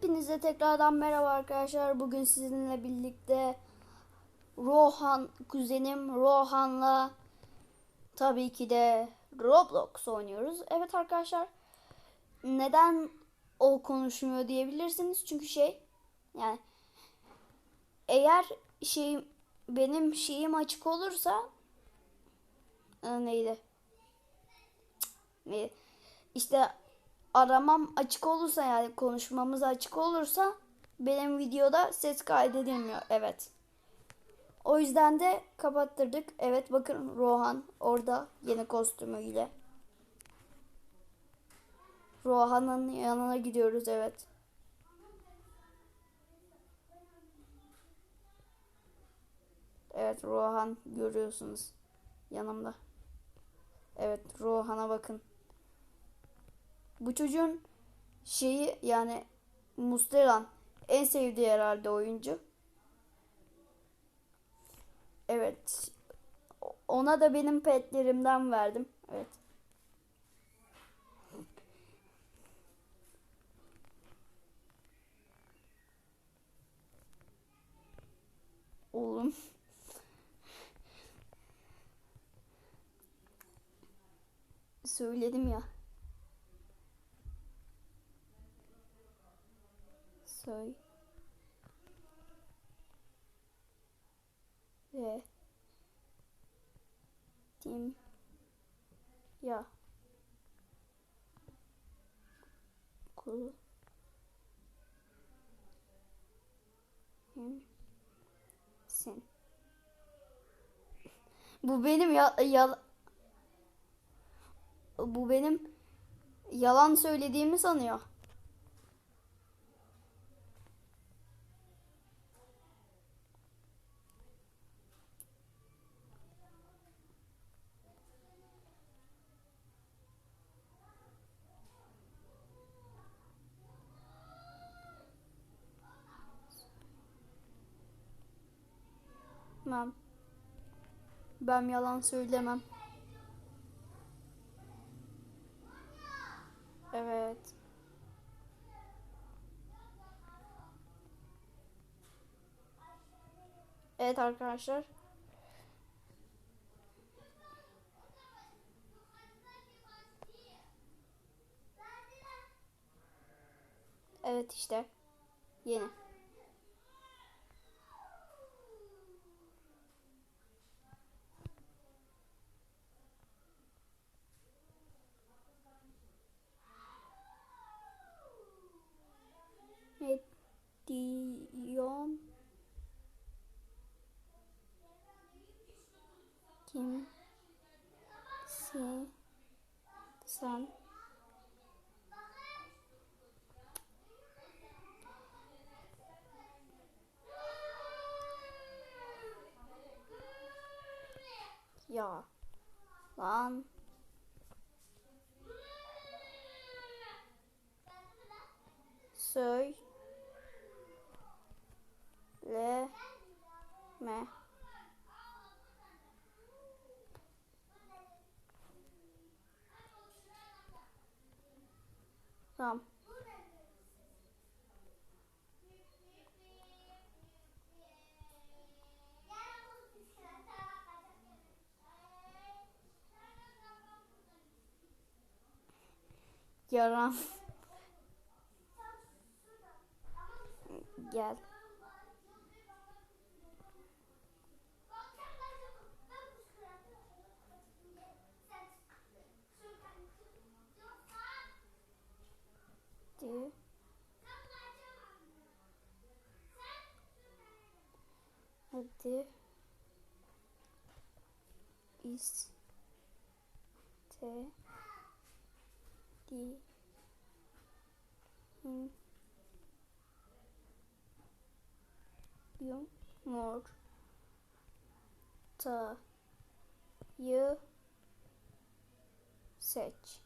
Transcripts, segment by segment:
Hepinize tekrardan merhaba arkadaşlar. Bugün sizinle birlikte Rohan, kuzenim Rohan'la tabii ki de Roblox oynuyoruz. Evet arkadaşlar. Neden o konuşmuyor diyebilirsiniz. Çünkü şey yani eğer şey benim şeyim açık olursa e, neydi? Neydi? İşte aramam açık olursa yani konuşmamız açık olursa benim videoda ses kaydedilmiyor. Evet. O yüzden de kapattırdık. Evet bakın Rohan orada yeni kostümüyle. Rohan'ın yanına gidiyoruz evet. Evet Rohan görüyorsunuz yanımda. Evet Rohan'a bakın. Bu çocuğun şeyi yani Musteran en sevdiği herhalde oyuncu. Evet. Ona da benim petlerimden verdim. Evet. Oğlum. Söyledim ya. Soy. Ve. Tim. Ya. Kul. Sen. Bu benim ya, ya bu benim yalan söylediğimi sanıyor. Ben, ben yalan söylemem. Evet. Evet arkadaşlar. Evet işte. Yeni. Se sen. Ya. Lan. Söyle. le me Tamam. Yaran. Gel. gitti. İstediğin yumurtayı seç.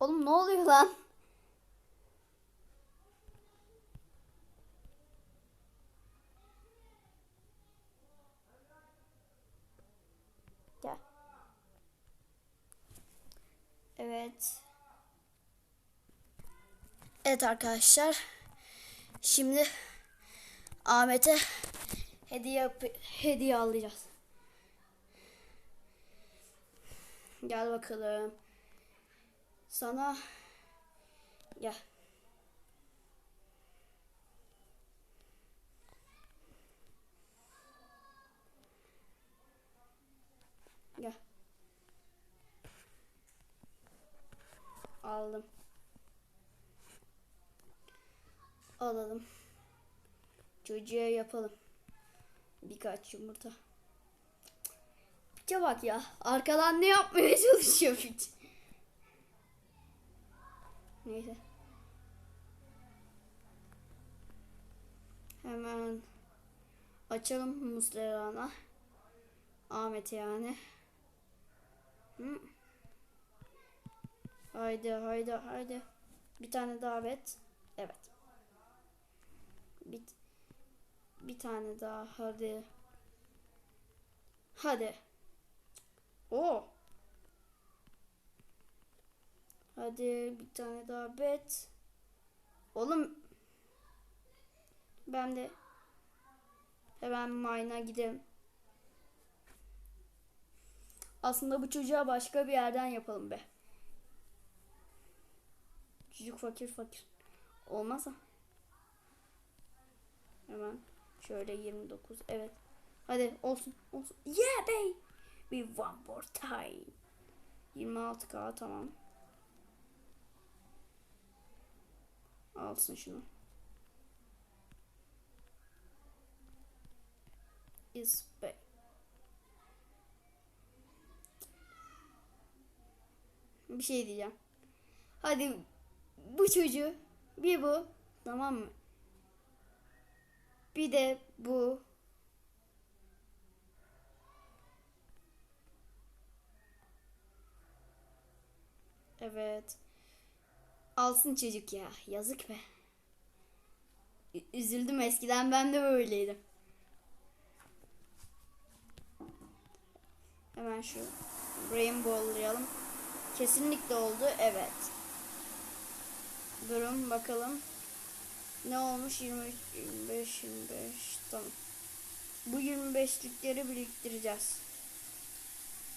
Oğlum ne oluyor lan? Gel. Evet. Evet arkadaşlar. Şimdi Ahmet'e hediye hediye alacağız. Gel bakalım. Sana gel. Gel. Aldım. Alalım. Çocuğa yapalım. Birkaç yumurta. Piçe bak ya. Arkadan ne yapmaya çalışıyor piç. Neyse. Hemen açalım Muslera'na. Ahmet yani. Hı. Haydi haydi haydi. Bir tane daha bet. Evet. Bir, bir tane daha hadi. Hadi. O. Hadi bir tane daha bet. Oğlum. Ben de hemen mine'a gidelim. Aslında bu çocuğa başka bir yerden yapalım be. Çocuk fakir fakir. Olmazsa. Hemen şöyle 29. Evet. Hadi olsun. Olsun. Yeah bey. We one more time. 26k tamam. Alsın şunu. Is. Bir şey diyeceğim. Hadi bu çocuğu bir bu tamam mı? Bir de bu. Evet. Alsın çocuk ya. Yazık be. Üzüldüm eskiden ben de böyleydim. Hemen şu rainbow'layalım. Kesinlikle oldu. Evet. Durun bakalım. Ne olmuş? 23, 25, 25. Tamam. Bu 25'likleri biriktireceğiz.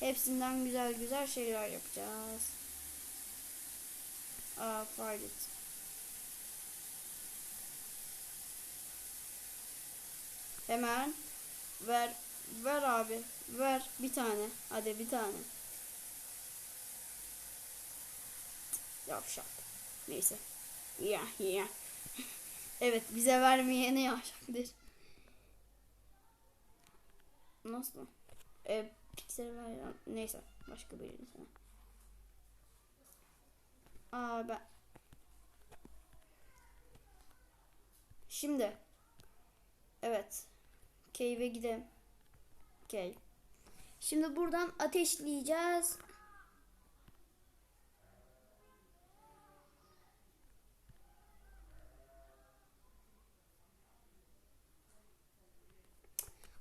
Hepsinden güzel güzel şeyler yapacağız. Aa, faydet. Hemen ver ver abi ver bir tane. Hadi bir tane. Yavşak. Neyse. Ya ya. Evet bize vermeyene yavşaktır nasıl? E, piksel ver neyse başka birini sana aa ben şimdi evet cave'e gidelim Okey. Şimdi buradan ateşleyeceğiz.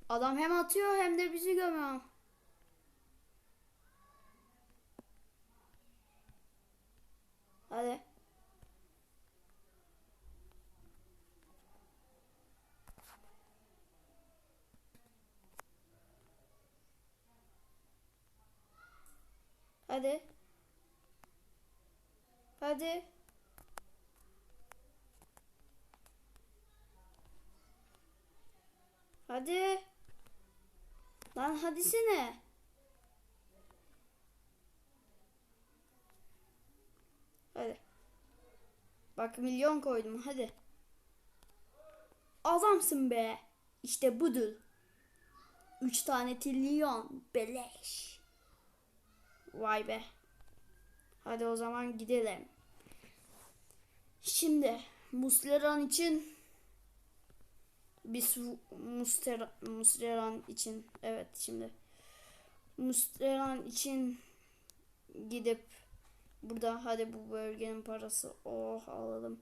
Adam hem atıyor hem de bizi gömüyor. Hadi. Hadi. Hadi. Hadi. Lan hadisine. Hadi. Bak milyon koydum hadi. Adamsın be. İşte budur. Üç tane trilyon beleş. Vay be. Hadi o zaman gidelim. Şimdi Musleran için biz Muster Musleran için evet şimdi Musleran için gidip burada hadi bu bölgenin parası oh alalım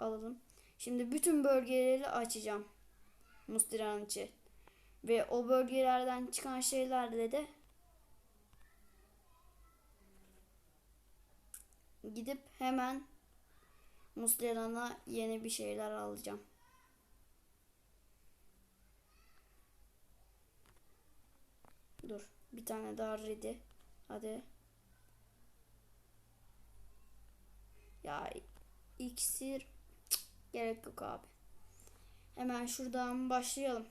alalım. Şimdi bütün bölgeleri açacağım Musleran için ve o bölgelerden çıkan şeylerle de gidip hemen Muslera'na yeni bir şeyler alacağım. Dur. Bir tane daha ready. Hadi. Ya iksir Cık, gerek yok abi. Hemen şuradan başlayalım.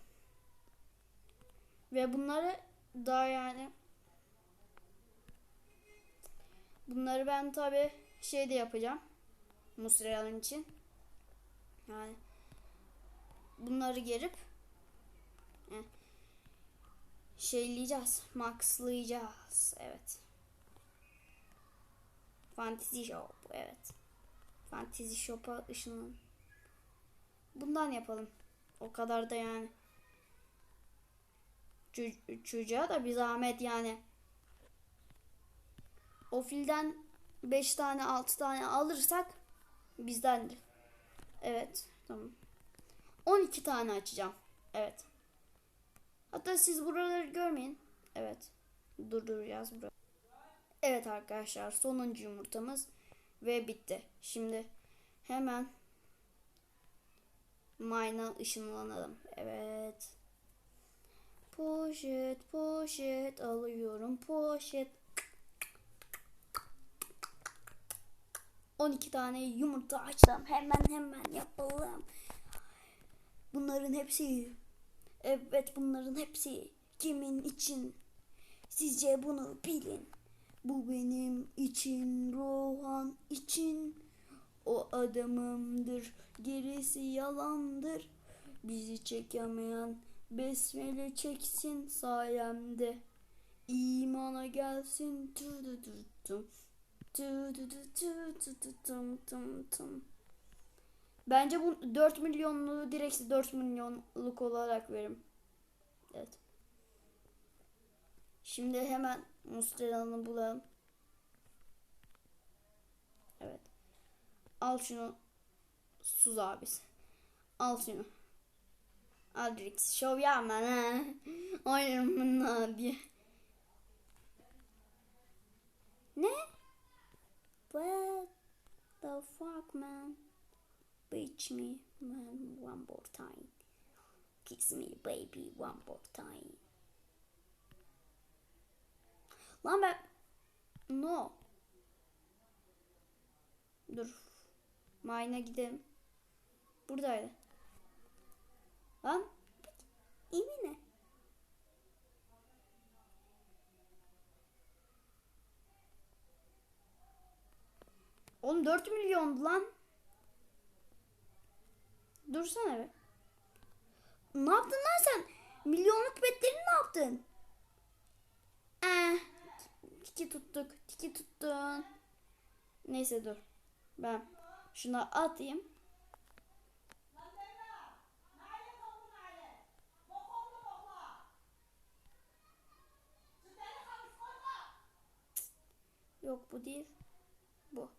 Ve bunları daha yani bunları ben tabi şeyde yapacağım. Musra'nın için. Yani bunları gerip eh, şeyleyeceğiz. Maxlayacağız. Evet. Fantasy Shop. Evet. Fantasy Shop'a ışının. Bundan yapalım. O kadar da yani. Ço- çocuğa da bir zahmet yani. O filden 5 tane 6 tane alırsak bizdendir. Evet. Tamam. 12 tane açacağım. Evet. Hatta siz buraları görmeyin. Evet. Durduracağız burayı. Evet arkadaşlar sonuncu yumurtamız ve bitti. Şimdi hemen Mine'a ışınlanalım. Evet. Poşet, poşet alıyorum. Poşet. 12 tane yumurta açtım. Hemen hemen yapalım. Bunların hepsi Evet bunların hepsi kimin için? Sizce bunu bilin. Bu benim için, Rohan için. O adamımdır, gerisi yalandır. Bizi çekemeyen besmele çeksin sayemde. İmana gelsin. Tü tü tü tüm. Tü tü tü tü tü tü tüm tüm tüm. Bence bu 4 milyonluğu direkt 4 milyonluk olarak verim. Evet. Şimdi hemen Muslera'nı bulalım. Evet. Al şunu. Suz abisi. Al şunu. Adrix. Şov yapma ha. Oynarım bununla diye. Ne? What the fuck man? Beach me man one more time. Kiss me baby one more time. Lan ben... No. Dur. Mine'a gidelim. Buradaydı. Lan. İyi ne? Oğlum 4 milyondu lan. Dursana be. Ne yaptın lan sen? Milyonluk betleri ne yaptın? Eh, tiki tuttuk. Tiki tuttun. Neyse dur. Ben şuna atayım. Yok bu değil. Bu.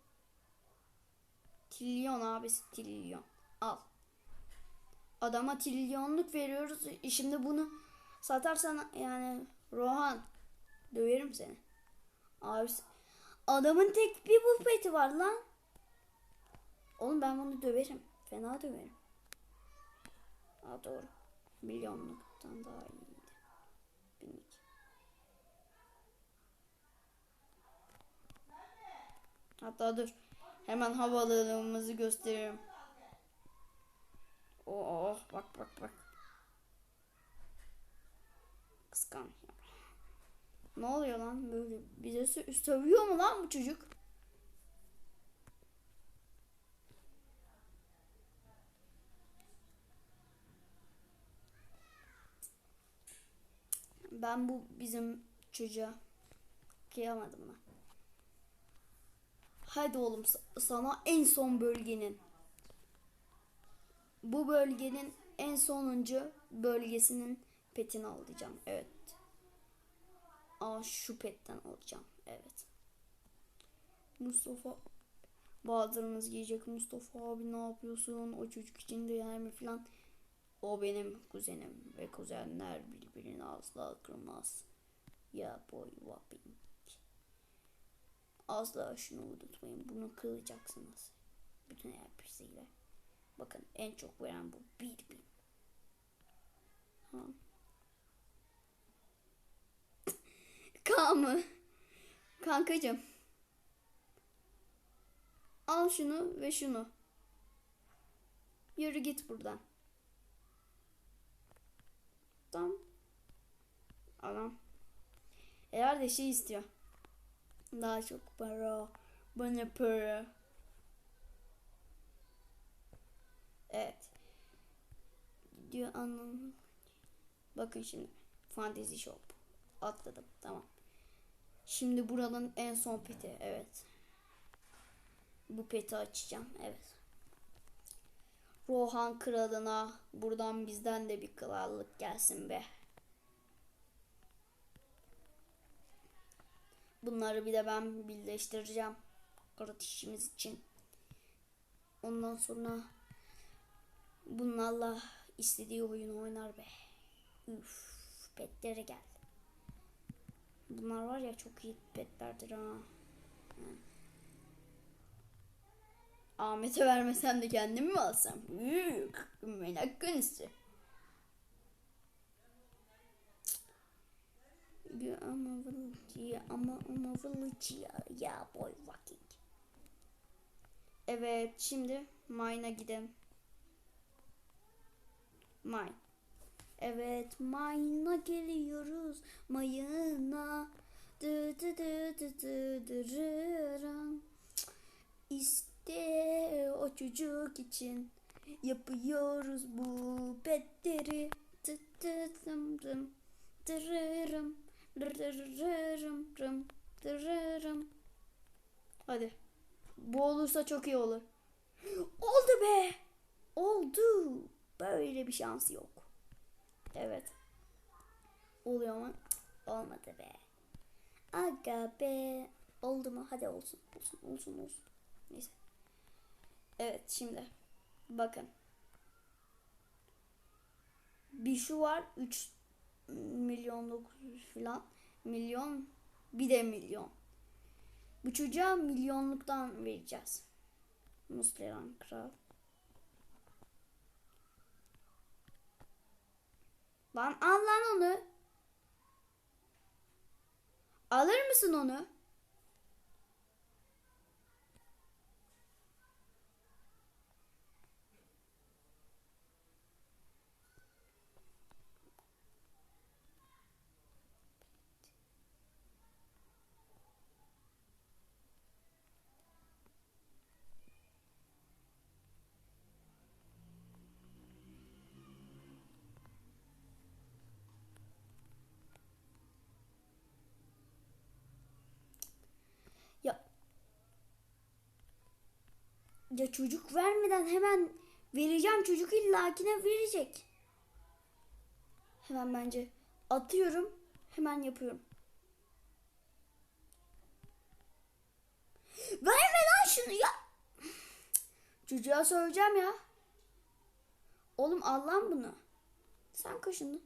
Trilyon abisi trilyon. Al. Adama trilyonluk veriyoruz. E Şimdi bunu satarsan yani Rohan döverim seni. Abi adamın tek bir bu peti var lan. Oğlum ben bunu döverim. Fena döverim. Aa doğru. Milyonluktan daha iyiydi. Binlik. Hatta dur. Hemen havalılığımızı gösteririm. Oh bak bak bak. Kıskan. Ne oluyor lan böyle? Bize sö- sövüyor mu lan bu çocuk? Ben bu bizim çocuğa kıyamadım ben. Hadi oğlum sa- sana en son bölgenin bu bölgenin en sonuncu bölgesinin petini alacağım. Evet. Aa şu alacağım. Evet. Mustafa bazılarınız giyecek Mustafa abi ne yapıyorsun? O çocuk için değer mi falan. O benim kuzenim ve kuzenler birbirini asla kırmaz. Ya boy whopping. Asla şunu unutmayın. Bunu kıracaksınız. Bütün NPC'ler. Bakın en çok veren bu. Bir bin. Tamam. K mı? Kankacım. Al şunu ve şunu. Yürü git buradan. Tamam. Adam. Herhalde şey istiyor. Daha çok para. Bana para. Evet. Gidiyor anlamı. Bakın şimdi. Fantasy Shop. Atladım. Tamam. Şimdi buranın en son peti. Evet. Bu peti açacağım. Evet. Rohan kralına buradan bizden de bir krallık gelsin be. Bunları bir de ben birleştireceğim. Kardeşimiz için. Ondan sonra bunlarla istediği oyun oynar be. Üf, petlere geldi. Bunlar var ya çok iyi petlerdir ha. Ahmet'e vermesem de kendim mi alsam? Merak konusu. Ya ama village ya ama ama village ya ya boy fucking. Evet şimdi mine'a gidelim. Mine. Evet mine'a geliyoruz. Mine'a. Dı dı dı dı dı dırırım. İşte o çocuk için yapıyoruz bu petleri. Tı tı tım tım. Dırırım. Dırırım. Rım. Dırırım. Hadi. Bu olursa çok iyi olur. Oldu be. Oldu. Böyle bir şans yok. Evet. Oluyor mu? Olmadı be. Aga be. Oldu mu? Hadi olsun. Olsun olsun olsun. Neyse. Evet şimdi. Bakın. Bir şu var. 3 milyon 900 falan. Milyon. Bir de milyon. Bu çocuğa milyonluktan vereceğiz. Musleran kral. Lan al lan onu. Alır mısın onu? Ya ya çocuk vermeden hemen vereceğim çocuk illakine verecek. Hemen bence atıyorum hemen yapıyorum. Verme lan şunu ya. Çocuğa söyleyeceğim ya. Oğlum al lan bunu. Sen kaşındın.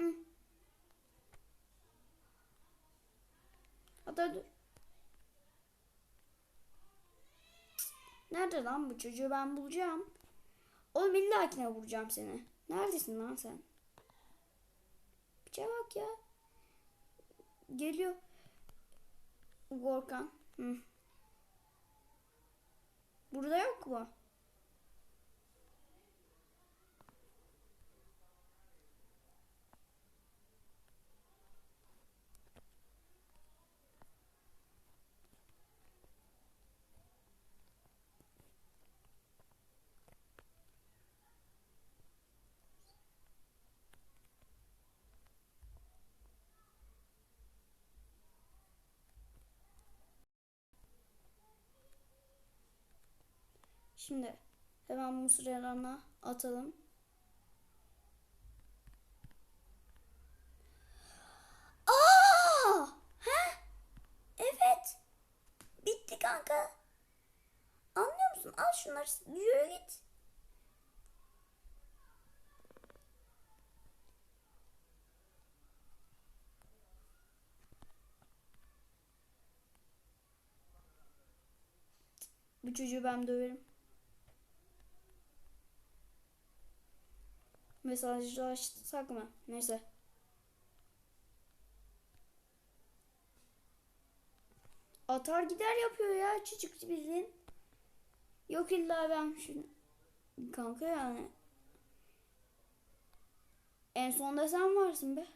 Hı. Hadi hadi. Nerede lan bu çocuğu ben bulacağım. Oğlum illakine vuracağım seni. Neredesin lan sen? Bir şey bak ya. Geliyor. Gorkan. Hı. Burada yok mu? Şimdi hemen Musrelana atalım. Aa! He? Evet. Bitti kanka. Anlıyor musun? Al şunları yürü git. Bu çocuğu ben döverim. Mesajlaşsak mı? Neyse. Atar gider yapıyor ya çocuk bildiğin. Yok illa ben şunu. Kanka yani. En sonda sen varsın be.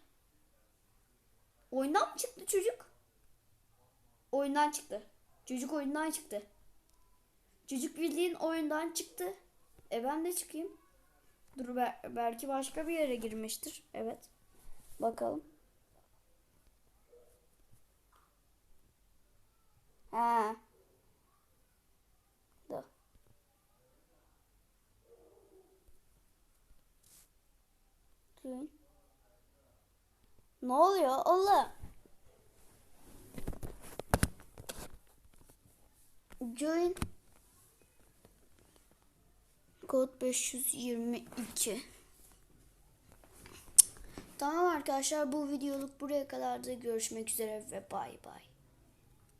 Oyundan mı çıktı çocuk? Oyundan çıktı. Çocuk oyundan çıktı. Çocuk bildiğin oyundan çıktı. E ben de çıkayım. Dur be- belki başka bir yere girmiştir. Evet. Bakalım. Ha. Dur. Dur. Ne oluyor oğlum? Join kod 522 Tamam arkadaşlar bu videoluk buraya kadar da görüşmek üzere ve bay bay.